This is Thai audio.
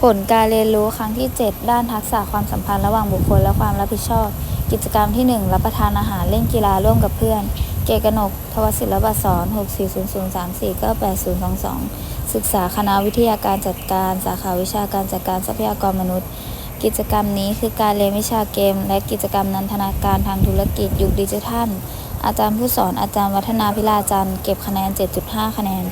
ผลการเรียนรู้ครั้งที่ 7 ด้านทักษะความสัมพันธ์ระหว่างบุคคลและความรับผิดชอบ กิจกรรมที่ 1 รับประทานอาหารเล่นกีฬาร่วมกับเพื่อน เกกนก ทวศิลปศร6400349822 ศึกษาคณะวิทยาการจัดการ สาขาวิชาการจัดการทรัพยากรมนุษย์ กิจกรรมนี้คือการเรียนวิชาเกม และกิจกรรมนันทนาการทางธุรกิจยุคดิจิทัล อาจารย์ผู้สอนอาจารย์วัฒนาพิลาจันทร์เก็บคะแนน 7.5 คะแนน